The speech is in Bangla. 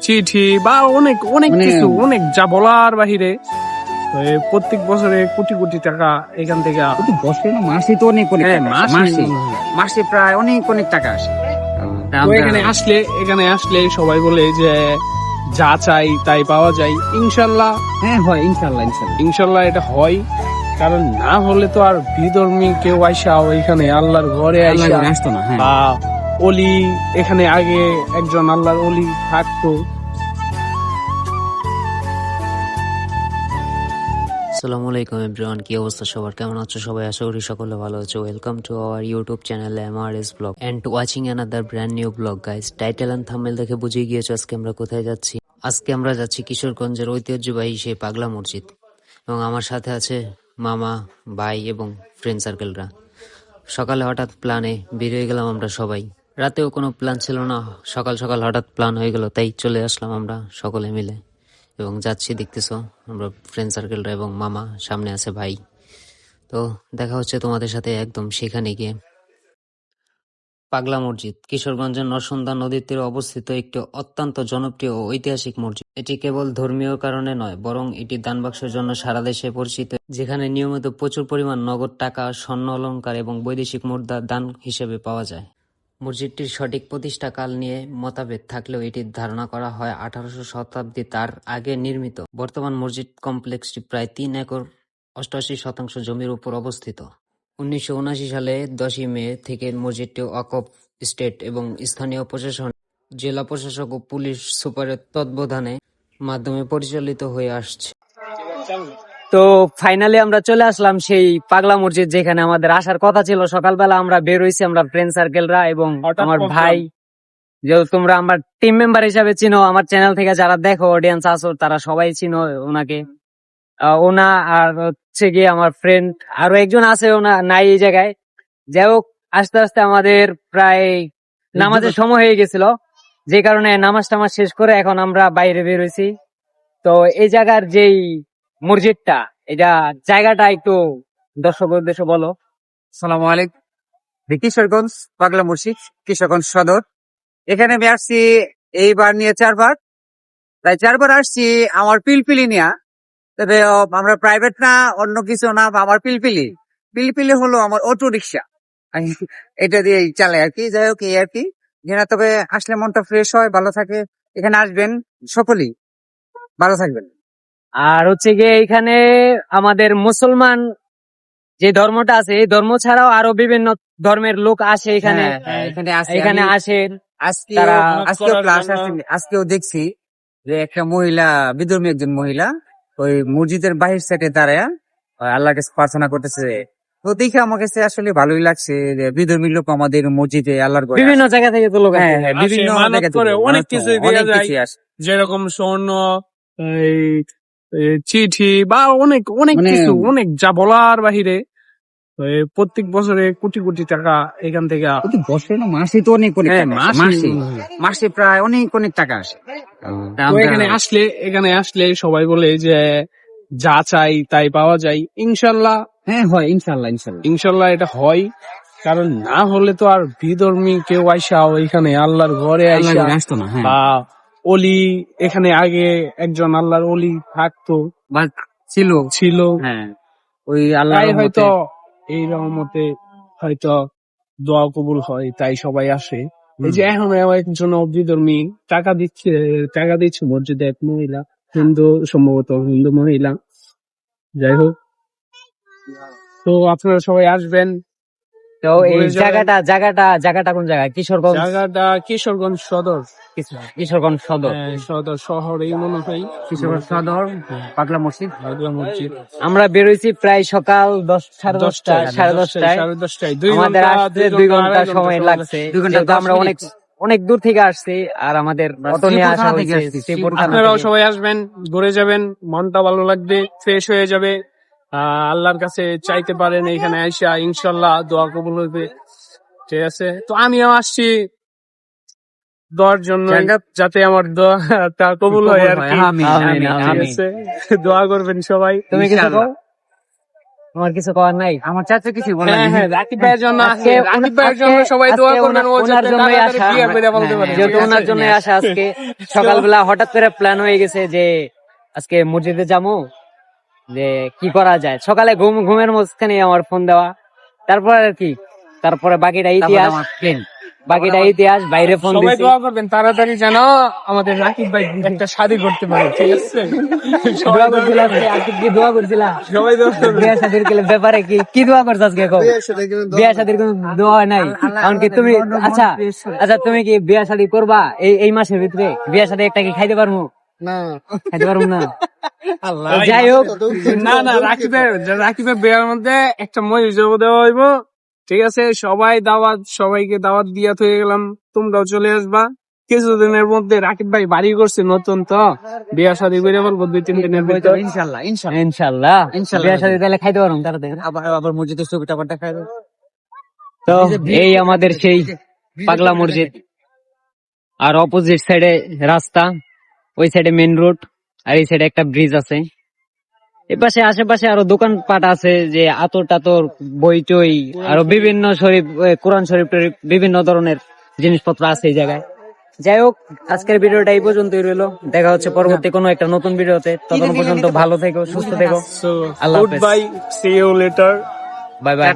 চিঠি বা অনেক অনেক মানে- কিছু অনেক যা বলার বাহিরে। প্রত্যেক বছরে কোটি কোটি টাকা এখান থেকে বছরে মাসে তো অনেক অনেক হ্যাঁ, মাসে- মাসে। প্রায় অনেক অনেক টাকা আসে। এখানে আসলে এখানে আসলে সবাই বলে যে যা চাই তাই পাওয়া যায়। ইনশাল্লাহ। হ্যাঁ হয় ইনশাল্লাহ ইনশাল্লাহ। ইনশাল্লাহ এটা হয়। কারণ না হলে তো আর বিধর্মী কেউ আইসা এখানে আল্লাহর ঘরে আইসা আসতো না হ্যাঁ। বা অলি, এখানে আগে একজন আল্লাহর অলি থাকতো। আসসালামু আলাইকুম এভরিওয়ান কি অবস্থা সবার? কেমন আছো সবাই? আশা করি সকলে ভালো আছো। Welcome to our YouTube channel MRS blog and watching another brand new blog guys title and thumbnail দেখে বুঝিয়ে গিয়েছো আজকে আমরা কোথায় যাচ্ছি। আজকে আমরা যাচ্ছি কিশোরগঞ্জের ঐতিহ্যবাহী সেই পাগলা মসজিদ। এবং আমার সাথে আছে মামা, ভাই এবং ফ্রেন্ড সার্কেলরা সকালে হঠাৎ প্ল্যানে বের হয়ে গেলাম আমরা সবাই। রাতেও কোনো প্ল্যান ছিল না। সকাল সকাল হঠাৎ প্ল্যান হয়ে গেল, তাই চলে আসলাম আমরা সকলে মিলে। এবং যাচ্ছি, দেখতেছো, আমরা ফ্রেন্ড সার্কেলরা এবং মামা, সামনে আছে ভাই। তো দেখা হচ্ছে তোমাদের সাথে একদম সেখানে গিয়ে। পাগলা মসজিদ, কিশোরগঞ্জের নরসুন্দা নদীর তীরে অবস্থিত একটি অত্যন্ত জনপ্রিয় ও ঐতিহাসিক মসজিদ। এটি কেবল ধর্মীয় কারণে নয়, বরং এটি দানবাক্সের জন্য সারা দেশে পরিচিত। যেখানে নিয়মিত প্রচুর পরিমাণ নগদ টাকা, স্বর্ণ অলংকার এবং বৈদেশিক মুদ্রা দান হিসেবে পাওয়া যায়। মসজিদটির সঠিক প্রতিষ্ঠাকাল নিয়ে মতভেদ থাকলেও এটির ধারণা করা হয় আঠারোশো শতাব্দী তার আগে নির্মিত। বর্তমান মসজিদ কমপ্লেক্সটি প্রায় তিন একর অষ্টআশি শতাংশ জমির উপর অবস্থিত। উনিশশো উনাশি সালে দশই মে থেকে মসজিদটি অকপ স্টেট এবং স্থানীয় প্রশাসন, জেলা প্রশাসক ও পুলিশ সুপারের তত্ত্বাবধানে মাধ্যমে পরিচালিত হয়ে আসছে। তো ফাইনালি আমরা চলে আসলাম সেই পাগলা মসজিদ যেখানে আমাদের আসার কথা ছিল। সকালবেলা আমরা বের হইছি আমরা ফ্রেন্ড সার্কেলরা এবং আমার ভাই যেহেতু তোমরা আমার টিম মেম্বার হিসাবে চিনো আমার চ্যানেল থেকে যারা দেখো অডিয়েন্স আসো তারা সবাই চিনো ওনাকে। ওনা আর হচ্ছে গিয়ে আমার ফ্রেন্ড আরও একজন আছে ওনা নাই এই জায়গায়। যাই হোক আস্তে আস্তে আমাদের প্রায় নামাজের সময় হয়ে গেছিল। যে কারণে নামাজ টামাজ শেষ করে এখন আমরা বাইরে বের হয়েছি তো এই জায়গার যেই মসজিদটা, এটা জায়গাটা একটু দর্শক উদ্দেশ্য বলো। সালাম আলাইকুম। কিশোরগঞ্জ, পাগলা মসজিদ, কিশোরগঞ্জ সদর। এখানে আমি আসছি এইবার নিয়ে চারবার। তাই চারবার আসছি আমার পিলপিলি নিয়া। তবে আমরা প্রাইভেট না, অন্য কিছু না, আমার পিলপিলি। পিলপিলি হলো আমার অটো রিক্সা এটা দিয়ে চালাই আর কি। যাই হোক, এই আর কি। এখানে তবে আসলে মনটা ফ্রেশ হয়, ভালো থাকে। এখানে আসবেন সকলেই। ভালো থাকবেন। আর হচ্ছে গিয়ে এখানে আমাদের মুসলমান যে ধর্মটা আছে এই ধর্ম ছাড়াও আরও বিভিন্ন ধর্মের লোক আসে এখানে। হ্যাঁ, হ্যাঁ, এখানে আসেন আজকে তারা- আজকেও ক্লাস আজকেও দেখছি যে একটা মহিলা বিধর্মী একজন মহিলা ওই মসজিদের বাহির সাইডে দাঁড়ায় ওই আল্লাহর কাছে প্রার্থনা করতেছে। তো দেখে আমার কাছে আসলে ভালোই লাগছে যে বিধর্মী লোক আমাদের মসজিদে আল্লাহর বিভিন্ন জায়গা থেকে তো লোক হ্যাঁ হ্যাঁ বিভিন্ন জায়গা থেকে অনেক আসে। যেরকম স্বর্ণ চিঠি বা অনেক অনেক মানে- কিছু অনেক যা বলার বাহিরে। প্রত্যেক বছরে কোটি কোটি টাকা এখান থেকে বছরে না মাসে তো অনেক অনেক হ্যাঁ, মাসে- মাসে। প্রায় অনেক অনেক টাকা আসে। এখানে আসলে এখানে আসলে সবাই বলে যে যা চাই তাই পাওয়া যায়। ইনশাল্লাহ। হ্যাঁ হয় ইনশাল্লাহ ইনশাল্লাহ। ইনশাল্লাহ এটা হয়। কারণ না হলে তো আর বিধর্মী কেউ আইসা এখানে আল্লাহর ঘরে আইসা আসতো না হ্যাঁ। বা অলি এখানে আগে একজন আল্লাহর অলি থাকতো। বা ছিল। ছিল। হ্যাঁ ওই আল্লাহ হয়তো এই রহমতে হয়তো দোয়া কবুল হয় তাই সবাই আসে। এই যে এখন একজন বিধর্মী টাকা দিচ্ছে টাকা দিচ্ছে মসজিদে এক মহিলা হিন্দু সম্ভবত হিন্দু মহিলা। যাই হোক। তো আপনারা সবাই আসবেন। তো এই জায়গাটা জায়গাটা জায়গাটা কোন জায়গায়? কিশোরগঞ্জ? জায়গাটা কিশোরগঞ্জ সদর কিশোরগঞ্জ সদর। হ্যাঁ, সদর শহরেই মনে হয় কিশোরগঞ্জ সদর পাগলা মসজিদ। বাগলা মসজিদ। আমরা বেরোইছি প্রায় সকাল দশ সাড়ে দশটা সাড়ে দশটায় সাড়ে দশটায়। দুই আমাদের আসতে দুই ঘণ্টা সময় লাগছে। দুই ঘণ্টা দশ আমরা অনেক অনেক দূর থেকে আসছি আর আমাদের অটো নিয়ে আসা হয়েছে আপনারাও সবাই আসবেন ঘুরে যাবেন মনটা ভালো লাগবে ফ্রেশ হয়ে যাবে। আল্লাহর কাছে চাইতে পারেন এখানে আইসা ইনশাল্লাহ দোয়া কবুল হইবে ঠিক আছে তো আমিও আসছি দোয়ার জন্য যাতে আমার দোয়াটা কবুল হয় আর কি। আছে দোয়া করবেন সবাই তুমি। কও? তোমার কিছু করার নাই আমার চাচা কিছু বলে হ্যাঁ রাকিব ভাইয়ের জন্য আসে রাকিব ভাইয়ের জন্য সবাই দোয়া করবেন ও ওনার- আসা। যেহেতু ওনার আছে? জন্য আসা আজকে সকালবেলা হঠাৎ করে প্ল্যান হয়ে গেছে যে আজকে মসজিদে যাব যে কি করা যায়? সকালে ঘুম ঘুমের মাঝখানে আমার ফোন দেওয়া। তারপর আর কি? তারপরে বাকিটা ইতিহাস। বাকিটা ইতিহাস বাইরে ফোন সবাই দোয়া করবেন তাড়াতাড়ি যেন আমাদের রাকিব ভাই একটা শাদি করতে পারে ঠিক আছে? দোয়া করছিলাম আজকে কি দোয়া করছিলাম? সবাই দোয়া বিয়া শাদির ব্যাপারে কি কি দোয়া করছ আজকে কও বিয়া শাদির কোনো দোয়া হয় নাই। এমনকি তুমি আচ্ছা আচ্ছা তুমি কি বিয়া শাদি করবা এই এই মাসের ভিতরে? বিয়া শাদি একটা কি খাইতে পারব না। খাইতে পারব না? যাই হোক। না না রাকিবের রাকিবের বিয়ের মধ্যে একটা মহিলা দেওয়া হইব। ঠিক আছে সবাই দাওয়াত সবাইকে দাওয়াত দিয়া হয়ে গেলাম। তোমরাও চলে আসবা। কিছুদিনের মধ্যে রাকিব ভাই বাড়ি করছে নতুন তো। বিয়া শাদি করে বলব দুই তিন দিনের ভিতরে। ইনশাল্লাহ ইনশাল্লাহ। ইনশাল্লাহ। ইনশাল্লাহ। বিয়া শাদি তাহলে খাইতে পারব তাড়াতাড়ি আবার আবার মসজিদের ছবিটা আবার দেখায় দাও। তো এই আমাদের সেই পাগলা মসজিদ। আর অপোজিট সাইডে রাস্তা ওই সাইডে মেন রোড আর এই সাইডে একটা ব্রিজ আছে। এ পাশে আশেপাশে আরও দোকানপাট আছে যে আতর টাতর বই টই আরও বিভিন্ন শরীফ কোরআন শরীফ টরীফ বিভিন্ন ধরনের জিনিসপত্র আছে এই জায়গায়। যাই হোক আজকের ভিডিওটা এই পর্যন্তই রইল। দেখা হচ্ছে পরবর্তী কোনো একটা নতুন ভিডিওতে। ততক্ষণ পর্যন্ত ভালো থেকো সুস্থ থেকো। আল্লাহ bye see you later bye bye